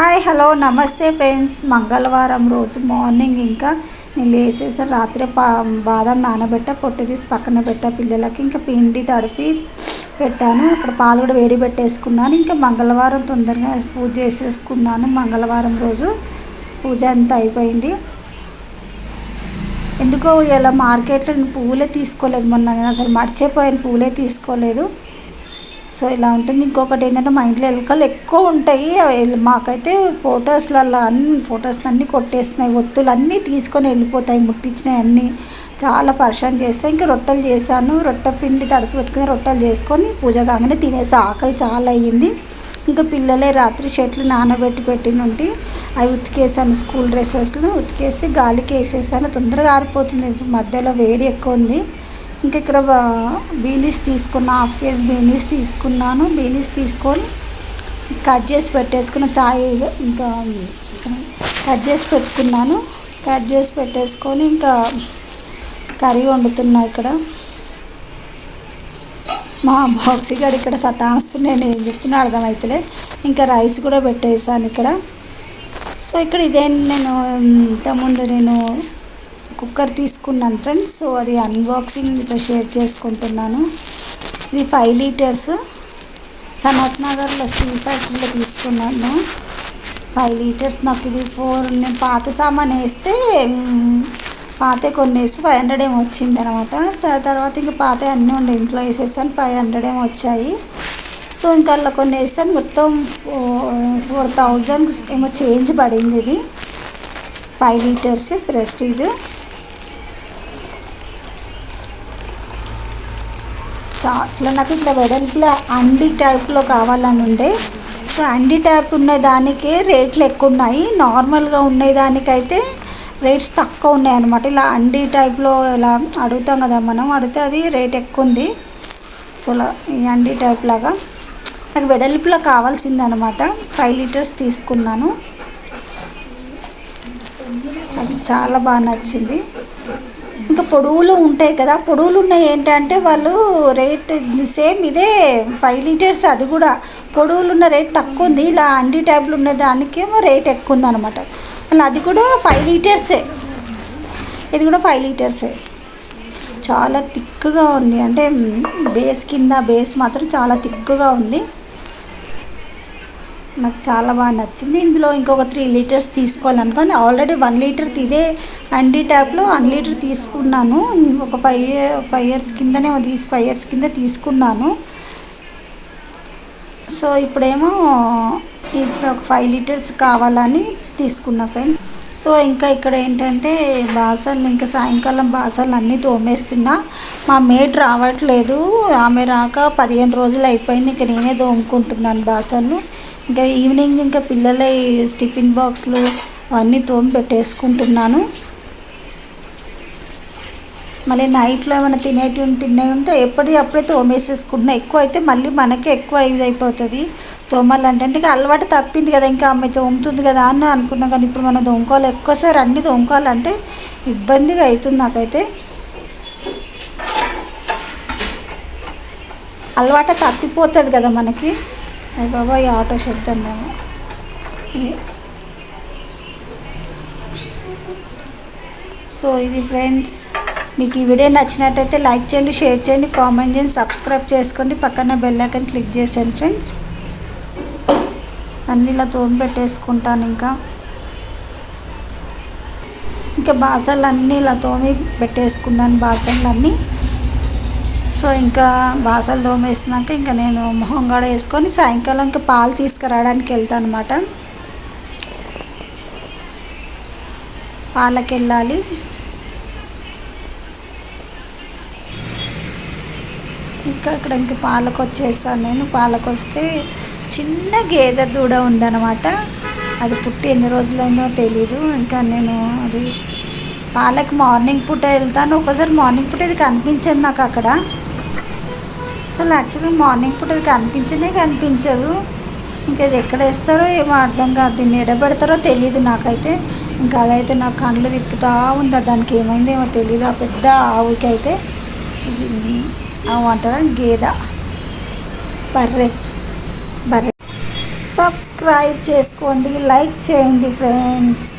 Hi hello నమస్తే friends. మంగళవారం రోజు మార్నింగ్ ఇంకా నేను లేచేసి రాత్రి పా బాదం నానబెట్ట పొట్టు తీసి పక్కన పెట్టా పిల్లలకి ఇంకా పిండి తడిపి పెట్టాను. అక్కడ పాలు కూడా వేడి పెట్టేసుకున్నాను. ఇంకా మంగళవారం తొందరగా పూజ చేసేసుకున్నాను. మంగళవారం రోజు పూజ అంతా అయిపోయింది. ఎందుకో ఇలా మార్కెట్లో నేను పువ్వులే తీసుకోలేదు. మొన్న నేను అసలు మర్చిపోయాను. పువ్వులే తీసుకోలేదు. సో ఇలా ఉంటుంది. ఇంకొకటి ఏంటంటే మా ఇంట్లో ఎలుకలు ఎక్కువ ఉంటాయి. మాకైతే ఫొటోస్లలో అన్ని ఫొటోస్ అన్నీ కొట్టేస్తున్నాయి. ఒత్తులు అన్నీ తీసుకొని వెళ్ళిపోతాయి. ముట్టించినవి అన్నీ. చాలా పరిశాన్ చేస్తాయి ఇంకా రొట్టెలు చేశాను. రొట్టె పిండి తడిపి పెట్టుకుని రొట్టెలు చేసుకొని పూజ కాగానే తినేసి. ఆకలి చాలా అయ్యింది. ఇంకా పిల్లలే రాత్రి చెట్లు నానబెట్టి పెట్టినుండి అవి ఉతికేసాను స్కూల్ డ్రెస్సెస్లు. ఉతికేసి గాలికి వేసేసాను. తొందరగా ఆరిపోతుంది. మధ్యలో వేడి ఎక్కువ ఉంది. ఇంకా ఇక్కడ బీనీస్ తీసుకున్న హాఫ్ కేజీ బీనీస్ తీసుకున్నాను. బీనీస్ తీసుకొని కట్ చేసి పెట్టేసుకున్న చాయ్ ఇంకా కట్ చేసి పెట్టుకున్నాను. కట్ చేసి పెట్టేసుకొని ఇంకా కర్రీ వండుతున్నా ఇక్కడ. మా బాక్సీ గడు ఇక్కడ సతాస్తున్నా నేను ఏం చెప్తున్నా అర్థమవుతలే ఇంకా రైస్ కూడా పెట్టేసాను ఇక్కడ. సో ఇక్కడ ఇదే నేను ఇంతకుముందు నేను కుక్కర్ తీసుకున్నాను ఫ్రెండ్స్. సో అది అన్బాక్సింగ్ మీతో షేర్ చేసుకుంటున్నాను. ఇది ఫైవ్ లీటర్స్ సనత్ నగర్లో స్టీల్ ఫ్యాక్టరీలో తీసుకున్నాను. ఫైవ్ లీటర్స్ నాకు ఇది ఫోర్ నేను పాత సామాన్ వేస్తే మ్, పాత కొన్ని వేసి ఫైవ్ హండ్రెడ్ ఏమో వచ్చింది అనమాట సో తర్వాత ఇంకా పాత అన్నీ ఉండే. ఇంట్లో వేసేసాను ఫైవ్ హండ్రెడ్ ఏమో వచ్చాయి. సో ఇంకా అలా కొన్ని వేసాను. మొత్తం ఫోర్ థౌజండ్ ఏమో చేంజ్ పడింది ఇది. Five litres Prestige. చా అట్లా నాకు ఇట్లా వెడల్పులో అండి టైప్లో కావాలని ఉండే. సో అండి టైప్ ఉన్న దానికే రేట్లు ఎక్కువ ఉన్నాయి నార్మల్గా ఉండేదానికైతే దానికైతే రేట్స్ తక్కువ ఉన్నాయి అనమాట ఇలా అండి టైప్లో ఇలా అడుగుతాం కదా మనం అడిగితే అది రేట్ ఎక్కువ ఉంది సో ఈ అండి టైప్ లాగా నాకు వెడల్పులో కావాల్సింది అనమాట ఫైవ్ లీటర్స్ తీసుకున్నాను. అది చాలా బాగా నచ్చింది. ఇంకా పొడవులు ఉంటాయి కదా పొడవులు ఉన్నాయి ఏంటంటే వాళ్ళు రేట్ సేమ్ ఇదే ఫైవ్ లీటర్స్ అది కూడా. పొడవులు ఉన్న రేట్ తక్కువ ఉంది ఇలా అండి ట్యాబ్లు ఉన్న దానికేమో రేట్ ఎక్కువ ఉంది అనమాట మళ్ళీ అది కూడా ఫైవ్ లీటర్సే ఇది కూడా ఫైవ్ లీటర్సే చాలా థిక్గా ఉంది. అంటే బేస్ కింద బేస్ మాత్రం చాలా థిక్గా ఉంది. నాకు చాలా బాగా నచ్చింది. ఇందులో ఇంకొక త్రీ లీటర్స్ తీసుకోవాలనుకోని ఆల్రెడీ వన్ లీటర్ ఇదే అండి ట్యాప్లో వన్ లీటర్ తీసుకున్నాను. ఒక ఫైవ్ ఫైవ్ ఇయర్స్ కిందనే తీసి ఫైవ్ ఇయర్స్ కింద తీసుకున్నాను. సో ఇప్పుడేమో ఇప్పుడు ఒక ఫైవ్ లీటర్స్ కావాలని తీసుకున్నా ఫ్రెండ్స్. సో ఇంకా ఇక్కడ ఏంటంటే బాసలు ఇంకా సాయంకాలం బాసలు అన్నీ తోమేస్తున్నా. మా మేడ్ రావట్లేదు. ఆమె రాక పదిహేను రోజులు అయిపోయింది. ఇంకా నేనే తోముకుంటున్నాను బాసలు ఇంకా ఈవినింగ్ ఇంకా పిల్లల టిఫిన్ బాక్స్లు అవన్నీ తోమి పెట్టేసుకుంటున్నాను. మళ్ళీ నైట్లో ఏమైనా తినేటి తినేవి ఉంటే ఎప్పటి అప్పుడే తోమేసేసుకుంటున్నా. ఎక్కువ అయితే మళ్ళీ మనకే ఎక్కువ ఇది అయిపోతుంది తోమాలంటే ఇంకా అలవాటు తప్పింది కదా ఇంకా అమ్మాయి తోముతుంది కదా అని అనుకున్నాం కానీ ఇప్పుడు మనం తోముకోవాలి ఎక్కువసారి అన్నీ తోముకోవాలంటే ఇబ్బందిగా అవుతుంది నాకైతే. అలవాట తప్పిపోతుంది కదా మనకి. అది బాబా ఈ ఆటో శబ్దం మేము సో ఇది ఫ్రెండ్స్ మీకు ఈ వీడియో నచ్చినట్టయితే లైక్ చేయండి షేర్ చేయండి కామెంట్ చేయండి సబ్స్క్రైబ్ చేసుకోండి. పక్కన బెల్ క్లిక్ చేసేయండి ఫ్రెండ్స్. అన్నీ ఇలా తోమి పెట్టేసుకుంటాను ఇంకా. ఇంకా బాసన్లు అన్నీ ఇలా తోమి పెట్టేసుకున్నాను బాసన్లు అన్నీ సో ఇంకా బాసలు దోమేసినాక ఇంకా నేను మొహం కూడా వేసుకొని సాయంకాలం ఇంకా పాలు తీసుకురావడానికి వెళ్తాను అనమాట పాలకి వెళ్ళాలి. ఇంకా అక్కడ ఇంక పాలకు వచ్చేసాను నేను. పాలకు వస్తే చిన్న గేదె దూడ ఉందన్నమాట. అది పుట్టి ఎన్ని రోజులైందో తెలీదు. ఇంకా నేను అది పాలకి మార్నింగ్ పూట వెళ్తాను. ఒకసారి మార్నింగ్ పూట ఇది కనిపించింది నాకు అక్కడ. అసలు యాక్చువల్లీ మార్నింగ్ పూట అది కనిపించనే కనిపించదు. ఇంకా అది ఎక్కడ వేస్తారో ఏమో అర్థం కాదు. దీన్ని ఎడబెడతారో తెలియదు నాకైతే. ఇంకా అదైతే నా కళ్ళు తిప్పుతా ఉంది? దానికి ఏమైందేమో ఏమో తెలియదు ఆ పెద్ద ఆవుకి అయితే అంటారా? గేద. బర్రె. బర్రె. సబ్స్క్రైబ్ చేసుకోండి. లైక్ చేయండి ఫ్రెండ్స్.